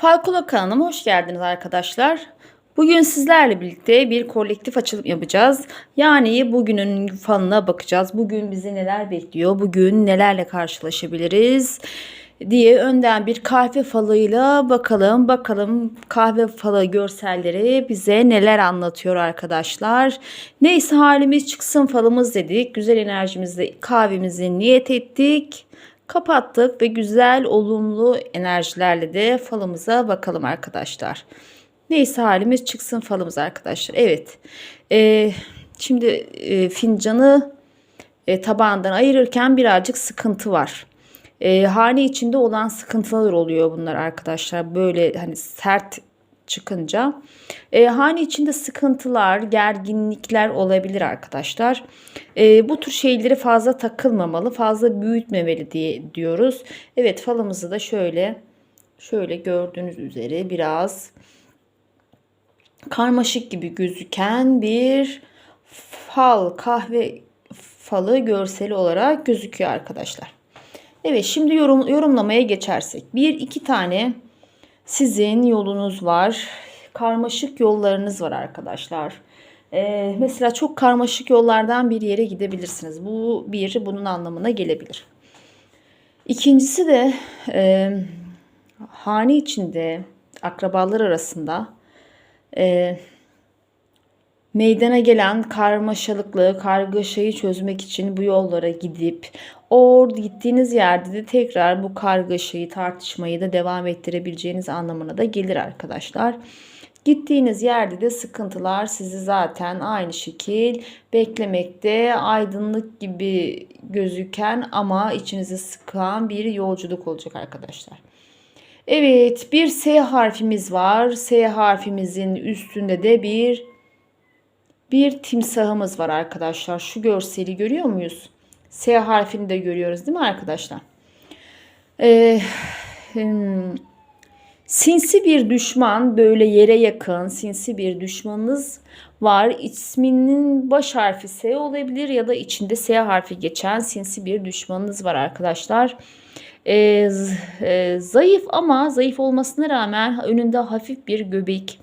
Falkolo kanalıma hoş geldiniz arkadaşlar. Bugün sizlerle birlikte bir kolektif açılım yapacağız. Yani bugünün falına bakacağız. Bugün bizi neler bekliyor, bugün nelerle karşılaşabiliriz diye önden bir kahve falıyla bakalım. Bakalım kahve falı görselleri bize neler anlatıyor arkadaşlar. Neyse halimiz çıksın falımız dedik. Güzel enerjimizle kahvemizi niyet ettik kapattık ve güzel olumlu enerjilerle de falımıza bakalım arkadaşlar. Neyse halimiz çıksın falımız arkadaşlar. Evet. Ee, şimdi e, fincanı e, tabağından ayırırken birazcık sıkıntı var. E, hane içinde olan sıkıntılar oluyor bunlar arkadaşlar. Böyle hani sert çıkınca. E, hane içinde sıkıntılar, gerginlikler olabilir arkadaşlar. E, bu tür şeyleri fazla takılmamalı, fazla büyütmemeli diye diyoruz. Evet falımızı da şöyle şöyle gördüğünüz üzere biraz karmaşık gibi gözüken bir fal kahve falı görseli olarak gözüküyor arkadaşlar. Evet şimdi yorum, yorumlamaya geçersek. Bir iki tane sizin yolunuz var. Karmaşık yollarınız var arkadaşlar. Ee, mesela çok karmaşık yollardan bir yere gidebilirsiniz. Bu bir bunun anlamına gelebilir. İkincisi de e, hane içinde akrabalar arasında e, meydana gelen karmaşalıklığı, kargaşayı çözmek için bu yollara gidip o gittiğiniz yerde de tekrar bu kargaşayı, tartışmayı da devam ettirebileceğiniz anlamına da gelir arkadaşlar. Gittiğiniz yerde de sıkıntılar sizi zaten aynı şekil beklemekte. Aydınlık gibi gözüken ama içinizi sıkan bir yolculuk olacak arkadaşlar. Evet bir S harfimiz var. S harfimizin üstünde de bir bir timsahımız var arkadaşlar. Şu görseli görüyor muyuz? S harfini de görüyoruz değil mi arkadaşlar? Ee, hmm, sinsi bir düşman böyle yere yakın sinsi bir düşmanınız var. İsminin baş harfi S olabilir ya da içinde S harfi geçen sinsi bir düşmanınız var arkadaşlar. Ee, e, zayıf ama zayıf olmasına rağmen önünde hafif bir göbek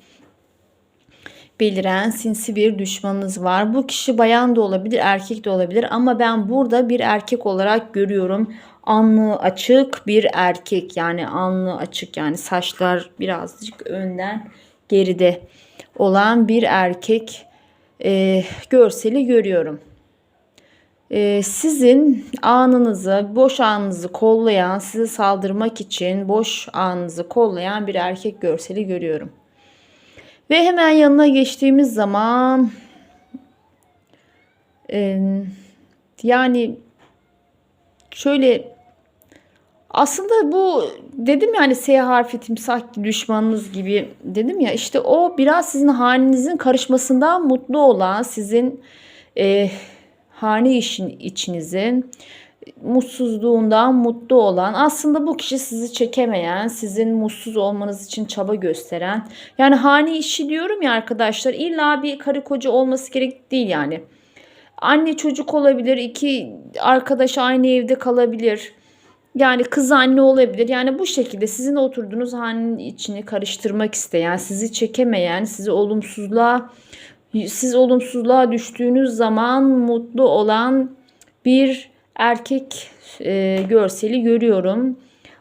beliren sinsi bir düşmanınız var. Bu kişi bayan da olabilir, erkek de olabilir ama ben burada bir erkek olarak görüyorum. Anlı açık bir erkek yani anlı açık yani saçlar birazcık önden geride olan bir erkek e, görseli görüyorum. E, sizin anınızı, boş anınızı kollayan, sizi saldırmak için boş anınızı kollayan bir erkek görseli görüyorum. Ve hemen yanına geçtiğimiz zaman e, yani şöyle aslında bu dedim yani S harfi timsah düşmanınız gibi dedim ya işte o biraz sizin halinizin karışmasından mutlu olan sizin e, hane işin içinizin mutsuzluğundan mutlu olan aslında bu kişi sizi çekemeyen sizin mutsuz olmanız için çaba gösteren yani hane işi diyorum ya arkadaşlar illa bir karı koca olması gerek değil yani. Anne çocuk olabilir iki arkadaş aynı evde kalabilir. Yani kız anne olabilir. Yani bu şekilde sizin oturduğunuz hanenin içini karıştırmak isteyen sizi çekemeyen sizi olumsuzluğa siz olumsuzluğa düştüğünüz zaman mutlu olan bir erkek e, görseli görüyorum.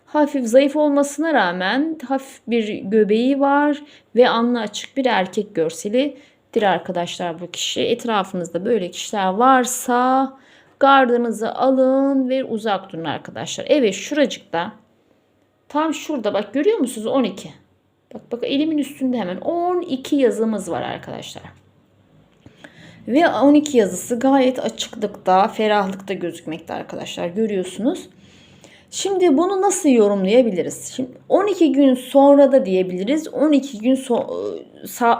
Hafif zayıf olmasına rağmen hafif bir göbeği var ve anlı açık bir erkek görselidir arkadaşlar bu kişi. Etrafınızda böyle kişiler varsa gardınızı alın ve uzak durun arkadaşlar. Evet şuracıkta tam şurada bak görüyor musunuz 12. Bak bak elimin üstünde hemen 12 yazımız var arkadaşlar. Ve 12 yazısı gayet açıklıkta, ferahlıkta gözükmekte arkadaşlar. Görüyorsunuz. Şimdi bunu nasıl yorumlayabiliriz? Şimdi 12 gün sonra da diyebiliriz. 12 gün so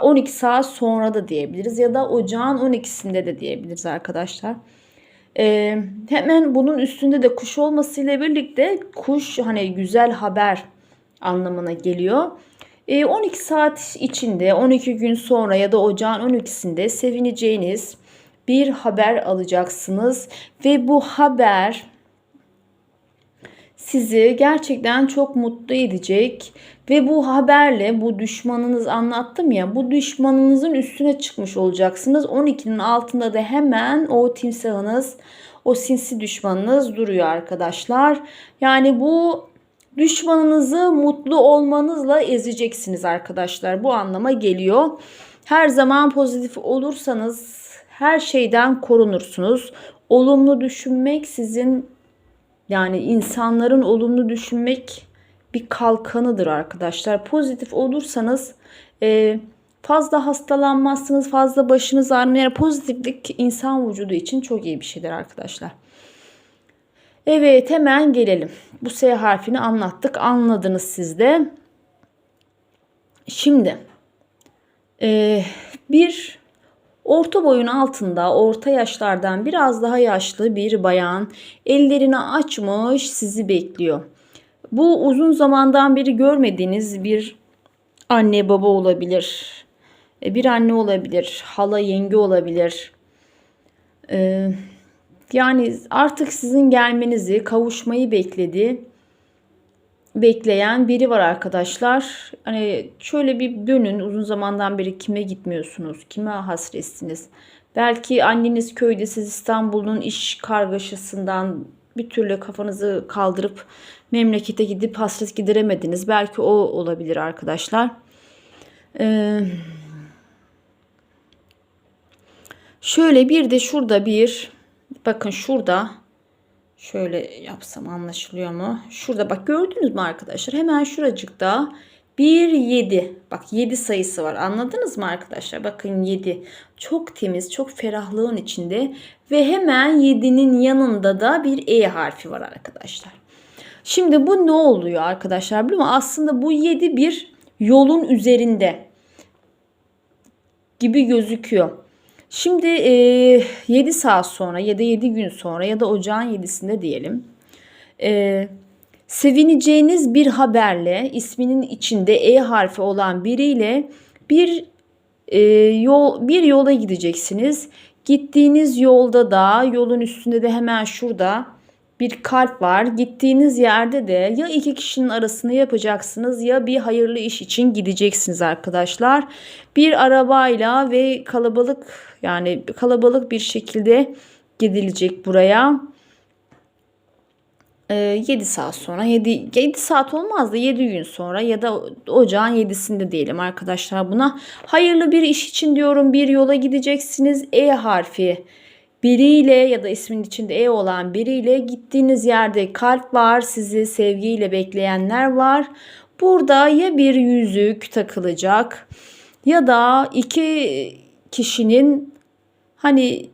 12 saat sonra da diyebiliriz ya da ocağın 12'sinde de diyebiliriz arkadaşlar. Ee, hemen bunun üstünde de kuş olmasıyla birlikte kuş hani güzel haber anlamına geliyor. 12 ee, saat içinde 12 gün sonra ya da ocağın 12'sinde sevineceğiniz bir haber alacaksınız ve bu haber sizi gerçekten çok mutlu edecek ve bu haberle bu düşmanınız anlattım ya bu düşmanınızın üstüne çıkmış olacaksınız. 12'nin altında da hemen o timsahınız o sinsi düşmanınız duruyor arkadaşlar. Yani bu düşmanınızı mutlu olmanızla ezeceksiniz arkadaşlar. Bu anlama geliyor. Her zaman pozitif olursanız her şeyden korunursunuz. Olumlu düşünmek sizin yani insanların olumlu düşünmek bir kalkanıdır arkadaşlar. Pozitif olursanız e, fazla hastalanmazsınız, fazla başınız ağrımıyor. Yani pozitiflik insan vücudu için çok iyi bir şeydir arkadaşlar. Evet hemen gelelim. Bu S harfini anlattık. Anladınız siz de. Şimdi e, bir orta boyun altında orta yaşlardan biraz daha yaşlı bir bayan ellerini açmış sizi bekliyor. Bu uzun zamandan beri görmediğiniz bir anne baba olabilir. E, bir anne olabilir, hala yenge olabilir. Ee, yani artık sizin gelmenizi, kavuşmayı bekledi. Bekleyen biri var arkadaşlar. Hani şöyle bir dönün uzun zamandan beri kime gitmiyorsunuz? Kime hasretsiniz? Belki anneniz köyde siz İstanbul'un iş kargaşasından bir türlü kafanızı kaldırıp memlekete gidip hasret gideremediniz. Belki o olabilir arkadaşlar. Ee, şöyle bir de şurada bir bakın şurada şöyle yapsam anlaşılıyor mu? Şurada bak gördünüz mü arkadaşlar? Hemen şuracıkta 1 7. Bak 7 sayısı var. Anladınız mı arkadaşlar? Bakın 7. Çok temiz, çok ferahlığın içinde ve hemen 7'nin yanında da bir E harfi var arkadaşlar. Şimdi bu ne oluyor arkadaşlar biliyor musun? Aslında bu 7 bir yolun üzerinde gibi gözüküyor. Şimdi e, 7 saat sonra ya da 7 gün sonra ya da ocağın 7'sinde diyelim. E, sevineceğiniz bir haberle isminin içinde E harfi olan biriyle bir e, yol bir yola gideceksiniz. Gittiğiniz yolda da yolun üstünde de hemen şurada bir kalp var. Gittiğiniz yerde de ya iki kişinin arasını yapacaksınız ya bir hayırlı iş için gideceksiniz arkadaşlar. Bir arabayla ve kalabalık yani kalabalık bir şekilde gidilecek buraya. 7 ee, saat sonra 7, 7 saat olmaz da 7 gün sonra ya da ocağın 7'sinde diyelim arkadaşlar buna. Hayırlı bir iş için diyorum bir yola gideceksiniz. E harfi biriyle ya da ismin içinde E olan biriyle gittiğiniz yerde kalp var, sizi sevgiyle bekleyenler var. Burada ya bir yüzük takılacak ya da iki kişinin hani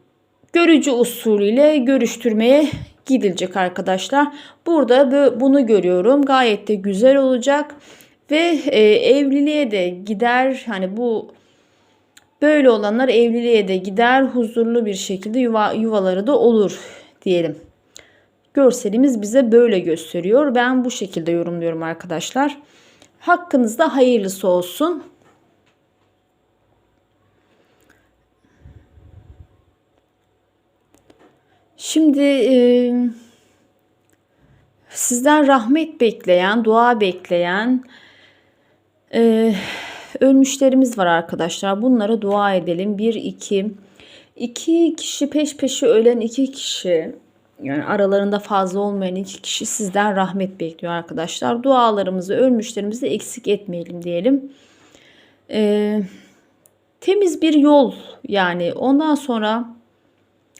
görücü usulüyle görüştürmeye gidilecek arkadaşlar. Burada bunu görüyorum. Gayet de güzel olacak ve e, evliliğe de gider. Hani bu Böyle olanlar evliliğe de gider, huzurlu bir şekilde yuva, yuvaları da olur diyelim. Görselimiz bize böyle gösteriyor. Ben bu şekilde yorumluyorum arkadaşlar. Hakkınızda hayırlısı olsun. Şimdi e, sizden rahmet bekleyen, dua bekleyen, e, ölmüşlerimiz var arkadaşlar. Bunlara dua edelim. Bir, iki, iki kişi peş peşe ölen iki kişi yani aralarında fazla olmayan iki kişi sizden rahmet bekliyor arkadaşlar. Dualarımızı, ölmüşlerimizi eksik etmeyelim diyelim. Ee, temiz bir yol yani ondan sonra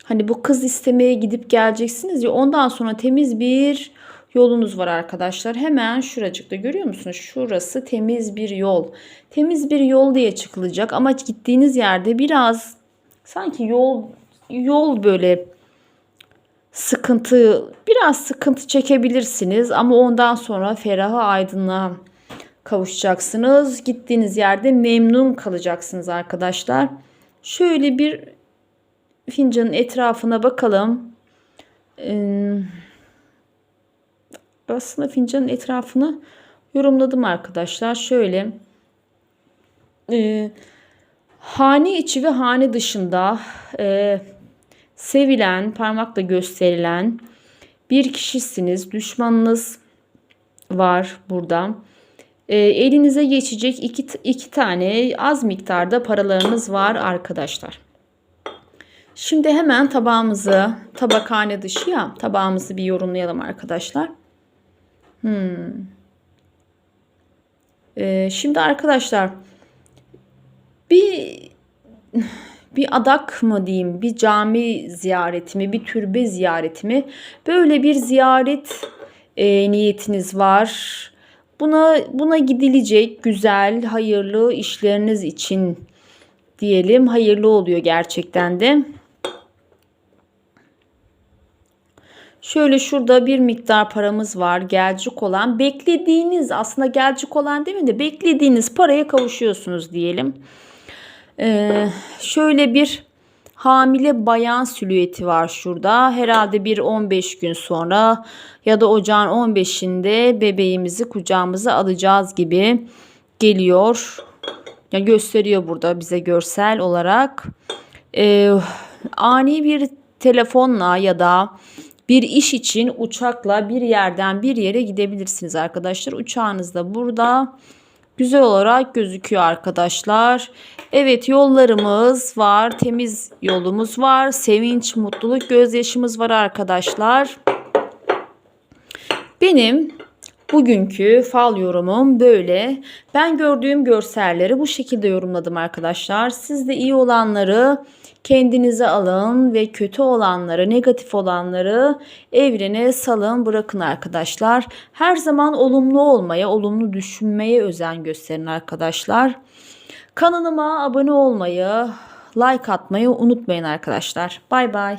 hani bu kız istemeye gidip geleceksiniz ya ondan sonra temiz bir yolunuz var arkadaşlar. Hemen şuracıkta görüyor musunuz? Şurası temiz bir yol. Temiz bir yol diye çıkılacak ama gittiğiniz yerde biraz sanki yol yol böyle sıkıntı biraz sıkıntı çekebilirsiniz ama ondan sonra feraha aydınlığa kavuşacaksınız. Gittiğiniz yerde memnun kalacaksınız arkadaşlar. Şöyle bir fincanın etrafına bakalım. Ee, aslında fincanın etrafını yorumladım arkadaşlar. Şöyle e, hane içi ve hane dışında e, sevilen, parmakla gösterilen bir kişisiniz. Düşmanınız var burada. E, elinize geçecek iki, iki tane az miktarda paralarınız var arkadaşlar. Şimdi hemen tabağımızı, tabakhane dışı ya, tabağımızı bir yorumlayalım arkadaşlar. Hmm. Ee, şimdi arkadaşlar bir bir adak mı diyeyim, bir cami ziyareti mi, bir türbe ziyareti mi? Böyle bir ziyaret e, niyetiniz var. Buna buna gidilecek güzel, hayırlı işleriniz için diyelim. Hayırlı oluyor gerçekten de. Şöyle şurada bir miktar paramız var gelecek olan. Beklediğiniz aslında gelecek olan değil mi de beklediğiniz paraya kavuşuyorsunuz diyelim. Ee, şöyle bir hamile bayan silüeti var şurada. Herhalde bir 15 gün sonra ya da ocağın 15'inde bebeğimizi kucağımıza alacağız gibi geliyor. Ya gösteriyor burada bize görsel olarak. Ee, ani bir telefonla ya da bir iş için uçakla bir yerden bir yere gidebilirsiniz arkadaşlar. Uçağınız da burada güzel olarak gözüküyor arkadaşlar. Evet yollarımız var. Temiz yolumuz var. Sevinç, mutluluk, gözyaşımız var arkadaşlar. Benim bugünkü fal yorumum böyle. Ben gördüğüm görselleri bu şekilde yorumladım arkadaşlar. Siz de iyi olanları kendinize alın ve kötü olanları, negatif olanları evrene salın, bırakın arkadaşlar. Her zaman olumlu olmaya, olumlu düşünmeye özen gösterin arkadaşlar. Kanalıma abone olmayı, like atmayı unutmayın arkadaşlar. Bay bay.